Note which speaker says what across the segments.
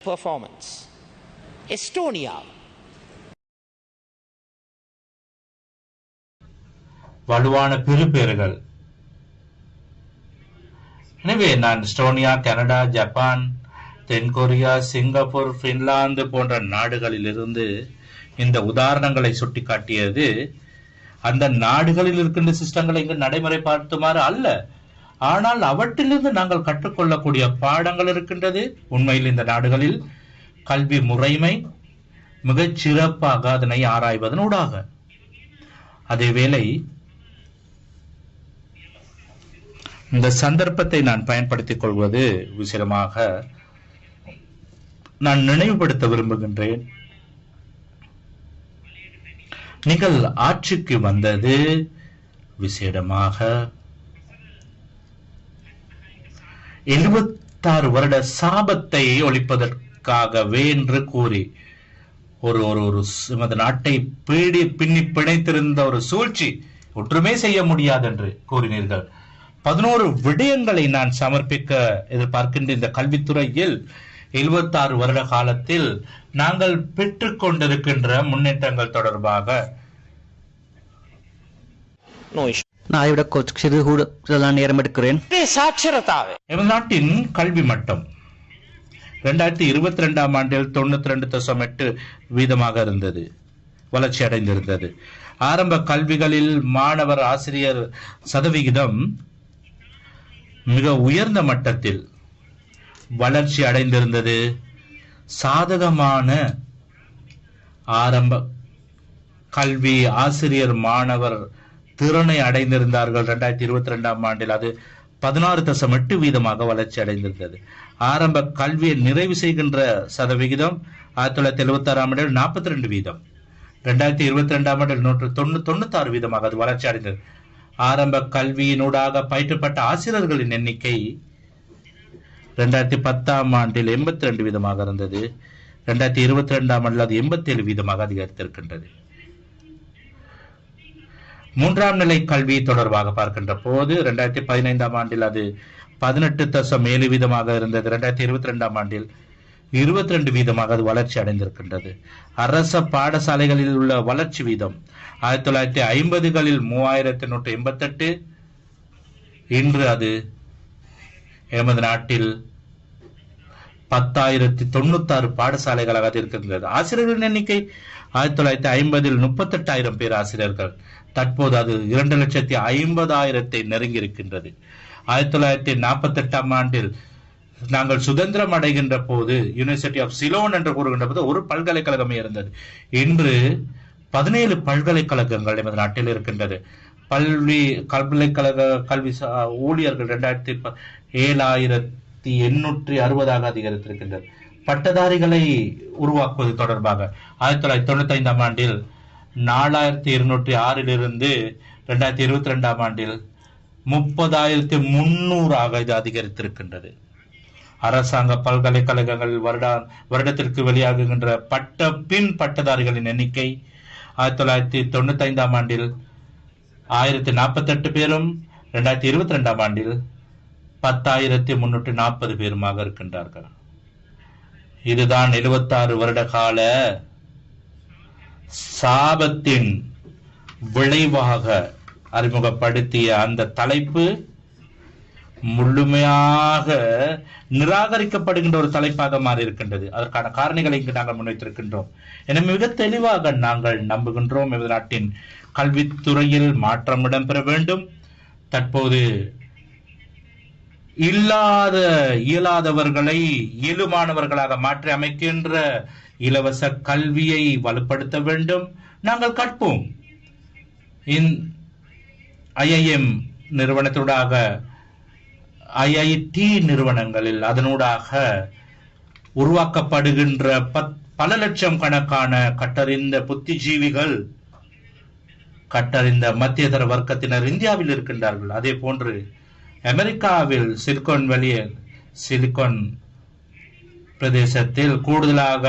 Speaker 1: performance. Estonia.
Speaker 2: வலுவான பெறுபேறுகள் எனவே நான் எஸ்டோனியா கனடா ஜப்பான் தென்கொரியா சிங்கப்பூர் பின்லாந்து போன்ற நாடுகளிலிருந்து இந்த உதாரணங்களை சுட்டிக்காட்டியது அந்த நாடுகளில் இருக்கின்ற சிஸ்டங்களை இங்கு நடைமுறை பார்த்துமாறு அல்ல ஆனால் அவற்றிலிருந்து நாங்கள் கற்றுக்கொள்ளக்கூடிய பாடங்கள் இருக்கின்றது. உண்மையில் இந்த நாடுகளில் கல்வி முறைமை மிகச் சிறப்பாக அதனை ஆராய்வதனூடாக அதேவேளை இந்த சந்தர்ப்பத்தை நான் பயன்படுத்திக் கொள்வது விசேடமாக நான் நினைவுபடுத்த விரும்புகின்றேன். நீங்கள் ஆட்சிக்கு வந்தது விசேடமாக எழுபத்தாறு வருட சாபத்தை ஒழிப்பதற்காகவே என்று கூறி ஒரு ஒரு ஒரு எமது நாட்டை பீடி பின்னி பிணைத்திருந்த ஒரு சூழ்ச்சி ஒற்றுமே செய்ய முடியாது என்று கூறினீர்கள் பதினோரு விடயங்களை நான் சமர்ப்பிக்க எதிர்பார்க்கின்ற இந்த கல்வித்துறையில் 76 வருட காலத்தில் நாங்கள் பெற்றுக்கொண்டிருக்கின்ற முன்னேற்றங்கள் தொடர்பாக
Speaker 1: No.
Speaker 3: நான் சிறிது கூட நேரம் எடுக்கிறேன்.
Speaker 2: சாட்சரதாவே. நாட்டின் கல்வி மட்டம். ரெண்டாயிரத்தி இருபத்தி ரெண்டாம் ஆண்டில் தொண்ணூத்தி ரெண்டு தசம் எட்டு வீதமாக இருந்தது. வளர்ச்சி அடைந்திருந்தது. ஆரம்ப கல்விகளில் மாணவர் ஆசிரியர் சதவிகிதம் மிக உயர்ந்த மட்டத்தில் வளர்ச்சி அடைந்திருந்தது. சாதகமான ஆரம்ப கல்வி ஆசிரியர் மாணவர் திறனை அடைந்திருந்தார்கள் ரெண்டாயிரத்தி இருபத்தி ரெண்டாம் ஆண்டில். அது பதினாறு தசம் எட்டு வீதமாக வளர்ச்சி அடைந்திருந்தது. ஆரம்ப கல்வியை நிறைவு செய்கின்ற சதவிகிதம் ஆயிரத்தி தொள்ளாயிரத்தி எழுபத்தி ஆறாம் ஆண்டில் நாற்பத்தி ரெண்டு வீதம். ரெண்டாயிரத்தி இருபத்தி ரெண்டாம் ஆண்டில் நூற்று தொண்ணூ தொண்ணூத்தாறு வீதமாக அது வளர்ச்சி அடைந்தது. ஆரம்ப கல்வியினூடாக பயிற்றப்பட்ட ஆசிரியர்களின் எண்ணிக்கை ரெண்டாயிரத்தி பத்தாம் ஆண்டில் எண்பத்தி ரெண்டு வீதமாக இருந்தது. ரெண்டாயிரத்தி இருபத்தி ரெண்டாம் ஆண்டில் அது எண்பத்தி ஏழு வீதமாக அதிகரித்திருக்கின்றது. மூன்றாம் நிலை கல்வி தொடர்பாக பார்க்கின்ற போது இரண்டாயிரத்தி பதினைந்தாம் ஆண்டில் அது பதினெட்டு தசம் ஏழு வீதமாக இருந்தது. இரண்டாயிரத்தி இருபத்தி ரெண்டாம் ஆண்டில் இருபத்தி ரெண்டு வீதமாக அது வளர்ச்சி அடைந்திருக்கின்றது. அரச பாடசாலைகளில் உள்ள வளர்ச்சி வீதம் ஆயிரத்தி தொள்ளாயிரத்தி ஐம்பதுகளில் மூவாயிரத்தி நூற்றி எண்பத்தெட்டு. இன்று அது எமது நாட்டில் பத்தாயிரத்தி தொண்ணூத்தாறு பாடசாலைகளாக இருக்கின்றது. ஆசிரியர்களின் எண்ணிக்கை ஆயிரத்தி தொள்ளாயிரத்தி ஐம்பதில் முப்பத்தெட்டாயிரம் பேர் ஆசிரியர்கள். தற்போது அது இரண்டு லட்சத்தி ஐம்பதாயிரத்தை நெருங்கி இருக்கின்றது ஆயிரத்தி தொள்ளாயிரத்தி நாற்பத்தி எட்டாம் ஆண்டில் நாங்கள் சுதந்திரம் அடைகின்ற போது யூனிவர்சிட்டி ஆஃப் சிலோன் என்று கூறுகின்ற போது ஒரு பல்கலைக்கழகமே இருந்தது. இன்று பதினேழு பல்கலைக்கழகங்கள் எமது நாட்டில் இருக்கின்றது. பல்வி பல்கலைக்கழக கல்வி சா- ஊழியர்கள் இரண்டாயிரத்தி ப- ஏழாயிரத்தி எண்ணூற்றி அறுபதாக அதிகரித்திருக்கின்றது. பட்டதாரிகளை உருவாக்குவது தொடர்பாக ஆயிரத்தி தொள்ளாயிரத்தி தொண்ணூத்தி ஐந்தாம் ஆண்டில் நாலாயிரத்தி இருநூற்றி ஆறிலிருந்து ரெண்டாயிரத்தி இருபத்தி ரெண்டாம் ஆண்டில் முப்பதாயிரத்தி முன்னூறாக இது அதிகரித்திருக்கின்றது. அரசாங்க பல்கலைக்கழகங்கள் வருடா வருடத்திற்கு வெளியாகுகின்ற பட்ட பின் பட்டதாரிகளின் எண்ணிக்கை ஆயிரத்தி தொள்ளாயிரத்தி தொண்ணூத்தி ஐந்தாம் ஆண்டில் ஆயிரத்தி நாற்பத்தெட்டு பேரும் ரெண்டாயிரத்தி இருபத்தி ரெண்டாம் ஆண்டில் பத்தாயிரத்தி முன்னூற்றி நாற்பது பேருமாக இருக்கின்றார்கள். இதுதான் எழுபத்தாறு வருட கால சாபத்தின் விளைவாக அறிமுகப்படுத்திய அந்த தலைப்பு முழுமையாக நிராகரிக்கப்படுகின்ற ஒரு தலைப்பாக மாறி இருக்கின்றது. அதற்கான காரணிகளை இங்கு நாங்கள் முன்வைத்திருக்கின்றோம். என மிக தெளிவாக நாங்கள் நம்புகின்றோம். எமது நாட்டின் கல்வித்துறையில் மாற்றம் இடம்பெற வேண்டும். தற்போது இல்லாத இயலாதவர்களை இயலுமானவர்களாக மாற்றி அமைக்கின்ற இலவச கல்வியை வலுப்படுத்த வேண்டும். நாங்கள் கற்போம். ஐஐஎம் நிறுவனத்தூடாக ஐஐடி நிறுவனங்களில் அதனூடாக உருவாக்கப்படுகின்ற பத்- பல லட்சம் கணக்கான கட்டறிந்த புத்திஜீவிகள் கட்டறிந்த மத்தியதர வர்க்கத்தினர் இந்தியாவில் இருக்கின்றார்கள். அதே போன்று அமெரிக்காவில் சிலிகான் வெளியில் சிலிகான் பிரதேசத்தில் கூடுதலாக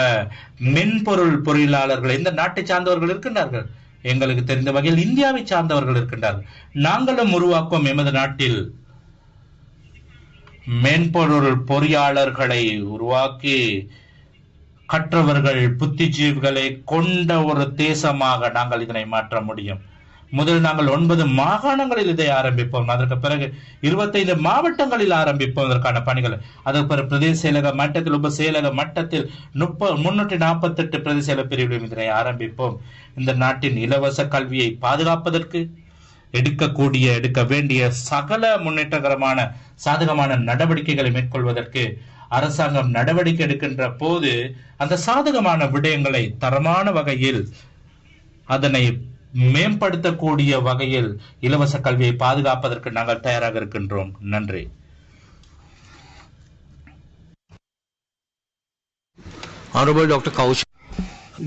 Speaker 2: மென்பொருள் பொறியியலாளர்கள் இந்த நாட்டை சார்ந்தவர்கள் இருக்கின்றார்கள். எங்களுக்கு தெரிந்த வகையில் இந்தியாவை சார்ந்தவர்கள் இருக்கின்றார்கள். நாங்களும் உருவாக்கும் எமது நாட்டில் மென்பொருள் பொறியாளர்களை உருவாக்கி கற்றவர்கள் புத்திஜீவிகளை கொண்ட ஒரு தேசமாக நாங்கள் இதனை மாற்ற முடியும். முதல் நாங்கள் ஒன்பது மாகாணங்களில் இதை ஆரம்பிப்போம். அதற்கு பிறகு இருபத்தைந்து மாவட்டங்களில் ஆரம்பிப்போம் இதற்கான பணிகள். அதற்கு பிறகு பிரதேச செயலக மட்டத்தில் உப செயலக மட்டத்தில் முப்ப முன்னூற்றி நாற்பத்தி எட்டு பிரதேச செயலக பிரிவிலும் இதனை ஆரம்பிப்போம். இந்த நாட்டின் இலவச கல்வியை பாதுகாப்பதற்கு எடுக்கக்கூடிய எடுக்க வேண்டிய சகல முன்னேற்றகரமான சாதகமான நடவடிக்கைகளை மேற்கொள்வதற்கு அரசாங்கம் நடவடிக்கை எடுக்கின்ற போது அந்த சாதகமான விடயங்களை தரமான வகையில் அதனை மேம்படுத்தக்கூடிய வகையில் இலவச கல்வியை பாதுகாப்பதற்கு நாங்கள் தயாராக இருக்கின்றோம். நன்றி.
Speaker 3: ஆனரபிள் டாக்டர் கௌஷ்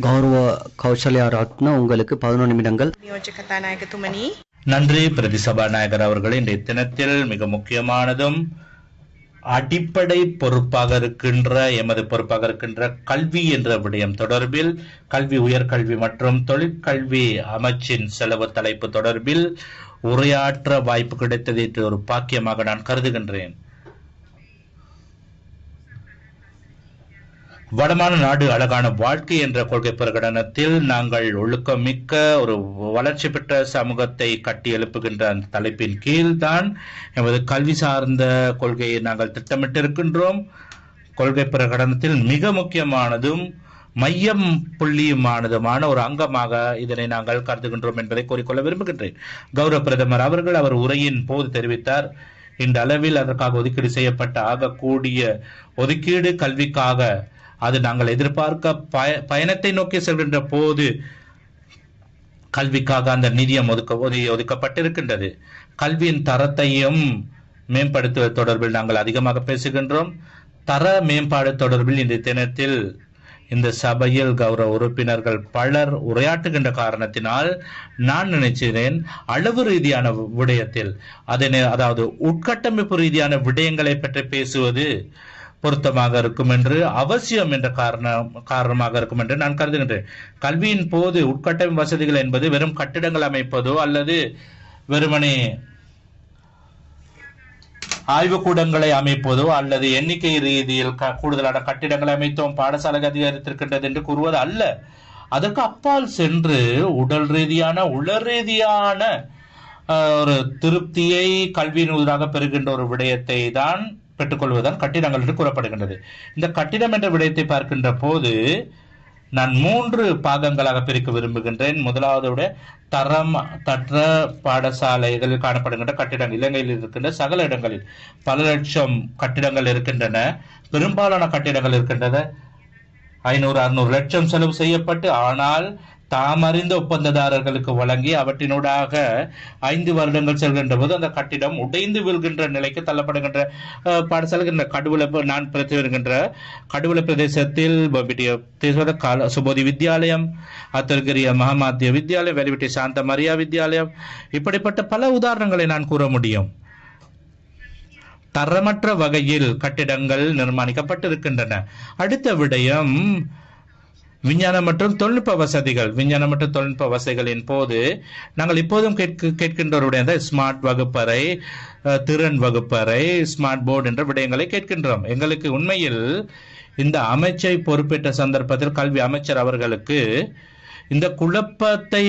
Speaker 3: கௌரவ கௌசல்யா ரத்னா உங்களுக்கு பதினொன்று நிமிடங்கள்.
Speaker 4: கதாநாயகத்துமணி
Speaker 2: நன்றி. பிரதி சபாநாயகர் அவர்கள் இன்றைய தினத்தில் மிக முக்கியமானதும் அடிப்படை பொறுப்பாக இருக்கின்ற எமது பொறுப்பாக இருக்கின்ற கல்வி என்ற விடயம் தொடர்பில் கல்வி உயர்கல்வி மற்றும் தொழிற்கல்வி அமைச்சின் செலவு தலைப்பு தொடர்பில் உரையாற்ற வாய்ப்பு கிடைத்தது என்று ஒரு பாக்கியமாக நான் கருதுகின்றேன். வளமான நாடு அழகான வாழ்க்கை என்ற கொள்கை பிரகடனத்தில் நாங்கள் ஒழுக்கமிக்க ஒரு வளர்ச்சி பெற்ற சமூகத்தை கட்டி எழுப்புகின்ற அந்த தலைப்பின் கீழ் தான் எமது கல்வி சார்ந்த கொள்கையை நாங்கள் திட்டமிட்டிருக்கின்றோம். கொள்கை பிரகடனத்தில் மிக முக்கியமானதும் மையம் புள்ளியுமானதுமான ஒரு அங்கமாக இதனை நாங்கள் கருதுகின்றோம் என்பதை கூறிக்கொள்ள விரும்புகின்றேன். கௌரவ பிரதமர் அவர்கள் அவர் உரையின் போது தெரிவித்தார் இந்த அளவில் அதற்காக ஒதுக்கீடு செய்யப்பட்ட ஆகக்கூடிய ஒதுக்கீடு கல்விக்காக அது நாங்கள் எதிர்பார்க்க பய பயணத்தை நோக்கி செல்கின்ற போது கல்விக்காக அந்த நிதியம் ஒதுக்க ஒதி- ஒதுக்கப்பட்டிருக்கின்றது. கல்வியின் தரத்தையும் மேம்படுத்துவது தொடர்பில் நாங்கள் அதிகமாக பேசுகின்றோம். தர மேம்பாடு தொடர்பில் இந்த தினத்தில் இந்த சபையில் கௌரவ உறுப்பினர்கள் பலர் உரையாற்றுகின்ற காரணத்தினால் நான் நினைச்சிறேன் அளவு ரீதியான விடயத்தில் அதனை அதாவது உட்கட்டமைப்பு ரீதியான விடயங்களை பற்றி பேசுவது பொருத்தமாக இருக்கும் என்று அவசியம் என்ற காரணம் காரணமாக இருக்கும் என்று நான் கருதுகின்றேன். கல்வியின் போது உட்கட்டமைப்பு வசதிகள் என்பது வெறும் கட்டிடங்கள் அமைப்பதோ அல்லது வெறுமனே ஆய்வுக்கூடங்களை அமைப்பதோ அல்லது எண்ணிக்கை ரீதியில் க- கூடுதலான கட்டிடங்களை அமைத்தோம் பாடசாலை அதிகரித்திருக்கின்றது என்று கூறுவது அல்ல. அதற்கு அப்பால் சென்று உடல் ரீதியான உளர் ரீதியான ஒரு திருப்தியை கல்வியின் ஊடாக பெறுகின்ற ஒரு விடயத்தை தான் பெற்றுக்கொள்வதுதான் கட்டிடங்கள் என்று கூறப்படுகின்றது. இந்த கட்டிடம் என்ற விடயத்தை பார்க்கின்ற போது நான் மூன்று பாகங்களாக பிரிக்க விரும்புகின்றேன். முதலாவது விட தரம் தற்ற பாடசாலைகளில் காணப்படுகின்ற கட்டிடங்கள். இலங்கையில் இருக்கின்ற சகல இடங்களில் பல லட்சம் கட்டிடங்கள் இருக்கின்றன. பெரும்பாலான கட்டிடங்கள் இருக்கின்றன. ஐநூறு அறுநூறு லட்சம் செலவு செய்யப்பட்டு ஆனால் தாம் அறிந்த ஒப்பந்ததாரர்களுக்கு வழங்கி அவற்றினூடாக ஐந்து வருடங்கள் செல்கின்ற போது அந்த கட்டிடம் உடைந்து வீழ்கின்ற நிலைக்கு தள்ளப்படுகின்ற பாட செல்கின்ற இந்த கடுவல நான் பிரதி வருகின்ற கடுவல பிரதேசத்தில் கால சுபோதி வித்யாலயம் அத்தர்கிரிய மகாமாத்திய வித்யாலயம் வெளிவிட்டி சாந்த மரியா வித்யாலயம். இப்படிப்பட்ட பல உதாரணங்களை நான் கூற முடியும். தரமற்ற வகையில் கட்டிடங்கள் நிர்மாணிக்கப்பட்டிருக்கின்றன. அடுத்த விடயம் விஞ்ஞானம் மற்றும் தொழில்நுட்ப வசதிகள். விஞ்ஞானம் மற்றும் தொழில்நுட்ப வசதிகளின் போது நாங்கள் இப்போதும் கேட்க கேட்கின்றவருடைய ஸ்மார்ட் வகுப்பறை திறன் வகுப்பறை ஸ்மார்ட் போர்டு என்ற விடயங்களை கேட்கின்றோம். எங்களுக்கு உண்மையில் இந்த அமைச்சை பொறுப்பேற்ற சந்தர்ப்பத்தில் கல்வி அமைச்சர் அவர்களுக்கு இந்த குழப்பத்தை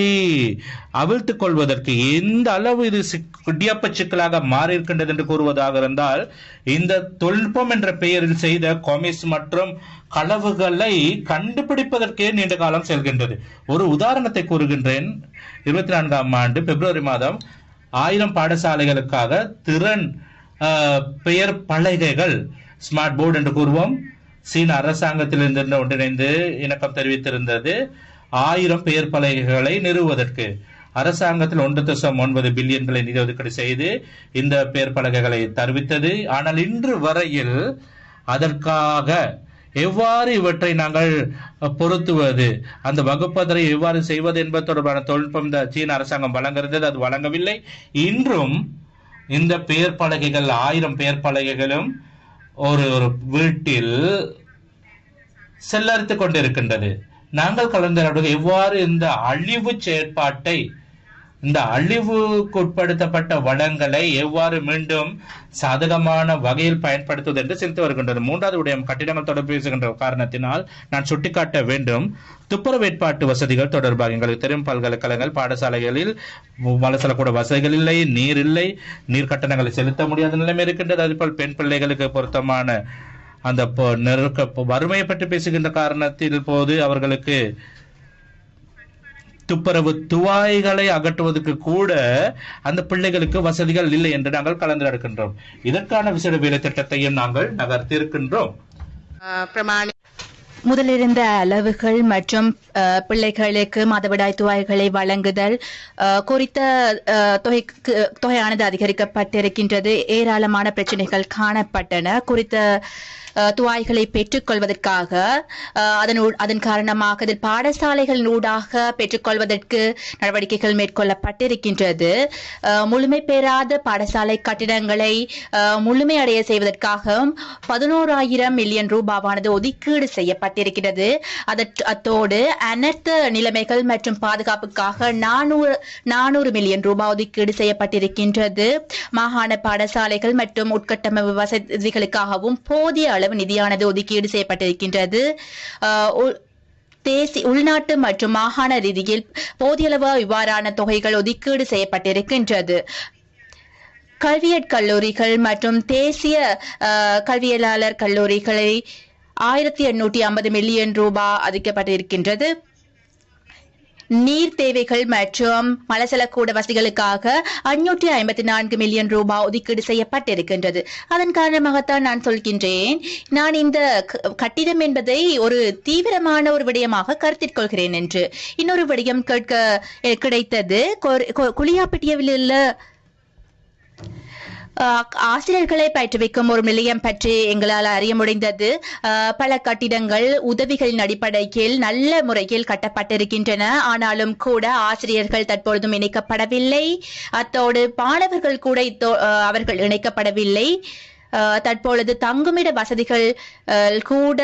Speaker 2: அவிழ்த்து கொள்வதற்கு எந்த அளவு இது சிக்- குடியப்ப சிக்கலாக மாறியிருக்கின்றது என்று கூறுவதாக இருந்தால் இந்த தொழில்நுட்பம் என்ற பெயரில் செய்த கொமிஸ் மற்றும் களவுகளை கண்டுபிடிப்பதற்கே நீண்ட காலம் செல்கின்றது. ஒரு உதாரணத்தை கூறுகின்றேன். இருபத்தி நான்காம் ஆண்டு பிப்ரவரி மாதம் ஆயிரம் பாடசாலைகளுக்காக திறன் ஆஹ், பெயர் பலகைகள் ஸ்மார்ட் போர்டு என்று கூறுவோம். சீன அரசாங்கத்திலிருந்து ஒன்றிணைந்து இணக்கம் தெரிவித்திருந்தது. ஆயிரம் பெயர் பலகைகளை நிறுவுவதற்கு. அரசாங்கத்தில் ஒன்று தசம் ஒன்பது பில்லியன்களை நிதி ஒதுக்கீடு செய்து இந்த பெயர் பலகைகளை தருவித்தது. ஆனால் இன்று வரையில் அதற்காக எவ்வாறு இவற்றை நாங்கள் பொருத்துவது? அந்த வகுப்பதரை எவ்வாறு செய்வது என்பது தொடர்பான தொழில்நுட்பம் இந்த சீன அரசாங்கம் வழங்குகிறது. அது வழங்கவில்லை. இன்றும் இந்த பெயர் பலகைகள் ஆயிரம் பெயர் பலகைகளும் ஒரு ஒரு வீட்டில் செல்லரித்து கொண்டிருக்கின்றது. நாங்கள் கலந்துரையாடுவது எவ்வாறு இந்த அழிவு செயற்பாட்டை இந்த அழிவுக்குட்படுத்தப்பட்ட வளங்களை எவ்வாறு மீண்டும் சாதகமான வகையில் பயன்படுத்துவது என்று சிரித்து வருகின்றது. மூன்றாவது விடயம் கட்டிடங்கள் தொடர்பு பேசுகின்ற காரணத்தினால் நான் சுட்டிக்காட்ட வேண்டும். துப்புரவேற்பாட்டு வசதிகள் தொடர்பாக எங்களுக்கு தெரியும் பல்கலைக்கழகங்கள் பாடசாலைகளில் வளசலக்கூட வசதிகள் இல்லை நீர் இல்லை நீர் கட்டணங்களை செலுத்த முடியாத நிலைமை இருக்கின்றது. அதுபோல் பெண் பிள்ளைகளுக்கு பொருத்தமான அந்த நெருக்க வறுமையை பற்றி பேசுகின்ற காரணத்தில் போது அவர்களுக்கு துப்புரவு துவாய்களை அகற்றுவதற்கு கூட அந்த பிள்ளைகளுக்கு வசதிகள் இல்லை என்று நாங்கள் கலந்துரைக்கின்றோம் இதற்கான விசேட வேலை திட்டத்தையும் நாங்கள்
Speaker 4: நகர்த்திருக்கின்றோம்
Speaker 5: முதலிருந்த அளவுகள் மற்றும் பிள்ளைகளுக்கு மாதவிடாய் துவாய்களை வழங்குதல் குறித்த தொகைக்கு தொகையானது அதிகரிக்கப்பட்டிருக்கின்றது. ஏராளமான பிரச்சனைகள் காணப்பட்டன. குறித்த துவாய்களை பெற்றுக்கொள்வதற்காக அதன் அதன் காரணமாக இதில் பாடசாலைகளின் ஊடாக பெற்றுக்கொள்வதற்கு நடவடிக்கைகள் மேற்கொள்ளப்பட்டிருக்கின்றது. முழுமை பெறாத பாடசாலை கட்டிடங்களை முழுமையடைய செய்வதற்காகவும் பதினோராயிரம் மில்லியன் ரூபாவானது ஒதுக்கீடு செய்யப்பட்டிருக்கிறது. அத்தோடு அனர்த்த நிலைமைகள் மற்றும் பாதுகாப்புக்காக நானூறு நானூறு மில்லியன் ரூபாய் ஒதுக்கீடு செய்யப்பட்டிருக்கின்றது. மாகாண பாடசாலைகள் மற்றும் உட்கட்டமைப்பு வசதிகளுக்காகவும் போதிய அளவு நிதியானது ஒதுக்கீடு செய்யப்பட்டிருக்கின்றது. தேசி உள்நாட்டு மற்றும் மாகாண ரீதியில் போதியளவு இவ்வாறான தொகைகள் ஒதுக்கீடு செய்யப்பட்டிருக்கின்றது. கல்வியற் கல்லூரிகள் மற்றும் தேசிய கல்வியலாளர் கல்லூரிகளை ஆயிரத்தி எண்ணூற்றி ஐம்பது மில்லியன் ரூபாய் அதிக்கப்பட்டிருக்கின்றது நீர் தேவைகள் மற்றும் மலசலக்கூட வசதிகளுக்காக அஞ்சூற்றி ஐம்பத்தி நான்கு மில்லியன் ரூபாய் ஒதுக்கீடு செய்யப்பட்டிருக்கின்றது. அதன் காரணமாகத்தான் நான் சொல்கின்றேன். நான் இந்த க- கட்டிடம் என்பதை ஒரு தீவிரமான ஒரு விடயமாக கருத்தில் கொள்கிறேன் என்று. இன்னொரு விடயம் கேட்க கிடைத்தது குளியாப்பட்டியவில் கொ- குளியாப்பிட்டியவில் உள்ள ஆசிரியர்களை பயிற்றுவிக்கும் ஒரு நிலையம் பற்றி எங்களால் அறிய முடிந்தது. ஆஹ் பல கட்டிடங்கள் உதவிகளின் அடிப்படையில் நல்ல முறையில் கட்டப்பட்டிருக்கின்றன. ஆனாலும் கூட ஆசிரியர்கள் தற்பொழுதும் இணைக்கப்படவில்லை. அத்தோடு மாணவர்கள் கூட இத்தோ- அவர்கள் இணைக்கப்படவில்லை. தற்பொழுது தங்குமிட வசதிகள் கூட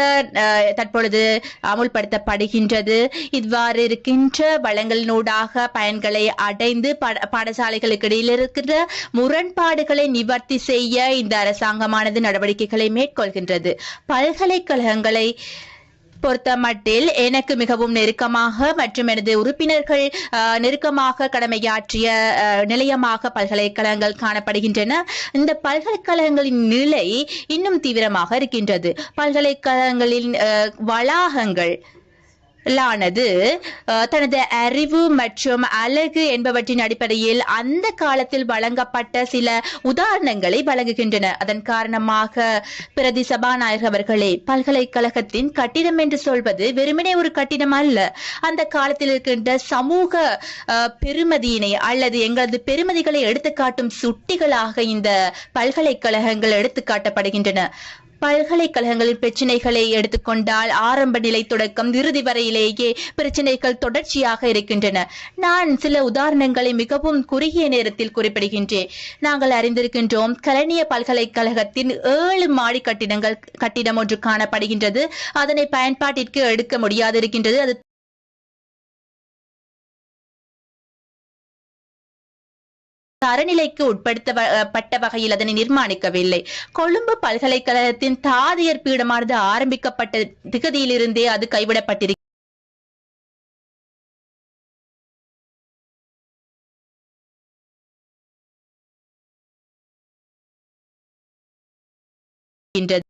Speaker 5: தற்பொழுது அமுல்படுத்தப்படுகின்றது. இவ்வாறு இருக்கின்ற வளங்களினூடாக பயன்களை அடைந்து பாடசாலைகளுக்கு இடையில் இருக்கின்ற முரண்பாடுகளை நிவர்த்தி செய்ய இந்த அரசாங்கமானது நடவடிக்கைகளை மேற்கொள்கின்றது. பல்கலைக்கழகங்களை பொறுத்தமட்டில் எனக்கு மிகவும் நெருக்கமாக மற்றும் எனது உறுப்பினர்கள் ஆஹ், நெருக்கமாக கடமையாற்றிய நிலையமாக பல்கலைக்கழகங்கள் காணப்படுகின்றன. இந்த பல்கலைக்கழகங்களின் நிலை இன்னும் தீவிரமாக இருக்கின்றது. பல்கலைக்கழகங்களின் வளாகங்கள் லானது தனது அறிவு மற்றும் அழகு என்பவற்றின் அடிப்படையில் அந்த காலத்தில் வழங்கப்பட்ட சில உதாரணங்களை வழங்குகின்றன. அதன் காரணமாக பிரதி சபாநாயகர் அவர்களே பல்கலைக்கழகத்தின் கட்டிடம் என்று சொல்வது வெறுமனே ஒரு கட்டிடம் அல்ல. அந்த காலத்தில் இருக்கின்ற சமூக பெருமதியினை அல்லது எங்களது பெருமதிகளை எடுத்துக்காட்டும் சுட்டிகளாக இந்த பல்கலைக்கழகங்கள் எடுத்துக்காட்டப்படுகின்றன. பல்கலைக்கழகங்களின் பிரச்சினைகளை எடுத்துக்கொண்டால் ஆரம்ப நிலை தொடக்கம் இறுதி வரையிலேயே பிரச்சினைகள் தொடர்ச்சியாக இருக்கின்றன. நான் சில உதாரணங்களை மிகவும் குறுகிய நேரத்தில் குறிப்பிடுகின்றேன். நாங்கள் அறிந்திருக்கின்றோம் கலனிய பல்கலைக்கழகத்தின் ஏழு மாடி கட்டிடங்கள் கட்டிடம் ஒன்று காணப்படுகின்றது. அதனை பயன்பாட்டிற்கு எடுக்க முடியாது இருக்கின்றது அது தரநிலைக்கு உட்படுத்தப்பட்ட வகையில் அதனை நிர்மாணிக்கவில்லை. கொழும்பு பல்கலைக்கழகத்தின் தாதியர் பீடமானது ஆரம்பிக்கப்பட்ட திகதியிலிருந்தே அது கைவிடப்பட்டிருக்கிறது என்றது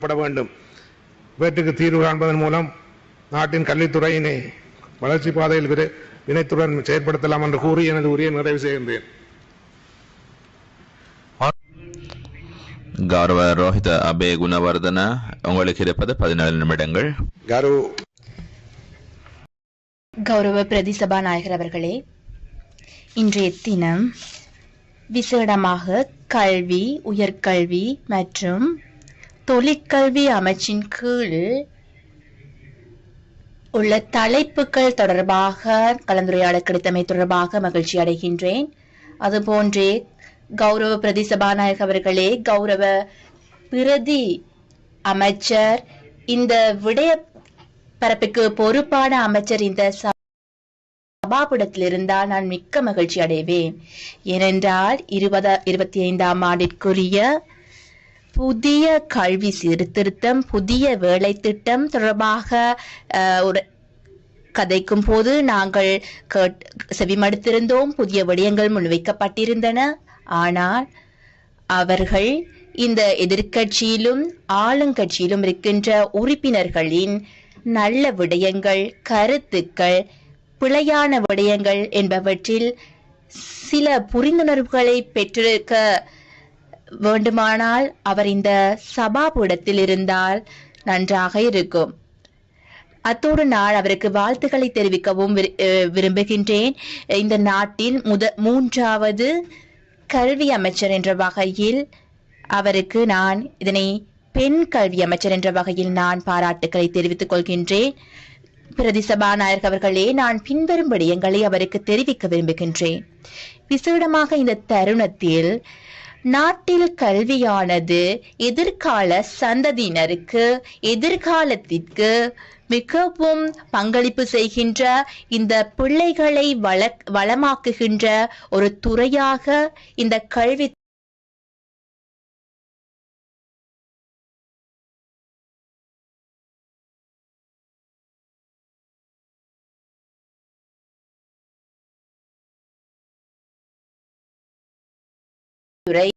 Speaker 4: பட வேண்டும். இவற்றுக்கு தீர்வு காண்பதன் மூலம் நாட்டின் கல்வித்துறையினை வளர்ச்சி பாதையில் விரை- வினைத்துடன் செயற்படுத்தலாம் என்று கூறி எனது உரையை நிறைவு செய்கின்றேன்.
Speaker 6: கௌரவ ரோஹித அபே குணவர்தன உங்களுக்கு இருப்பது பதினேழு நிமிடங்கள்.
Speaker 5: கௌரவ. பிரதி சபாநாயகர் அவர்களே இன்றைய தினம் விசேடமாக கல்வி உயர்கல்வி மற்றும் தொழிற்கல்வி அமைச்சின் கீழ் உள்ள தலைப்புகள் தொடர்பாக கலந்துரையாடல் கிடைத்தமை தொடர்பாக மகிழ்ச்சி அடைகின்றேன். அதுபோன்றே கௌரவ பிரதி சபாநாயகர் அவர்களே கௌரவ பிரதி அமைச்சர் இந்த விடய பரப்புக்கு பொறுப்பான அமைச்சர் இந்த சபாபுடத்தில் இருந்தால் நான் மிக்க மகிழ்ச்சி அடைவேன். ஏனென்றால் இருபது இருபத்தி ஐந்தாம் ஆண்டிற்குரிய புதிய கல்வி சீர்திருத்தம் புதிய வேலை திட்டம் தொடர்பாக ஒரு கதைக்கும் போது நாங்கள் கேட்- செவிமடுத்திருந்தோம். புதிய விடயங்கள் முன்வைக்கப்பட்டிருந்தன. ஆனால் அவர்கள் இந்த எதிர்க்கட்சியிலும் ஆளுங்கட்சியிலும் இருக்கின்ற உறுப்பினர்களின் நல்ல விடயங்கள் கருத்துக்கள் பிழையான விடயங்கள் என்பவற்றில் சில புரிந்துணர்வுகளை பெற்றிருக்க வேண்டுமானால் அவர் இந்த சபாபுடத்தில் இருந்தால் நன்றாக இருக்கும். அத்தோடு நான் அவருக்கு வாழ்த்துக்களை தெரிவிக்கவும் விரு- அஹ் விரும்புகின்றேன். இந்த நாட்டின் முத மூன்றாவது கல்வி அமைச்சர் என்ற வகையில் அவருக்கு நான் இதனை பெண் கல்வி அமைச்சர் என்ற வகையில் நான் பாராட்டுக்களை தெரிவித்துக் கொள்கின்றேன். பிரதி சபாநாயகர் அவர்களே நான் பின்வரும் விடயங்களை அவருக்கு தெரிவிக்க விரும்புகின்றேன். விசேடமாக இந்த தருணத்தில் நாட்டில் கல்வியானது எதிர்கால சந்ததியினருக்கு எதிர்காலத்திற்கு மிகவும் பங்களிப்பு செய்கின்ற இந்த பிள்ளைகளை வள வளமாக்குகின்ற ஒரு துறையாக இந்த கல்வி துறை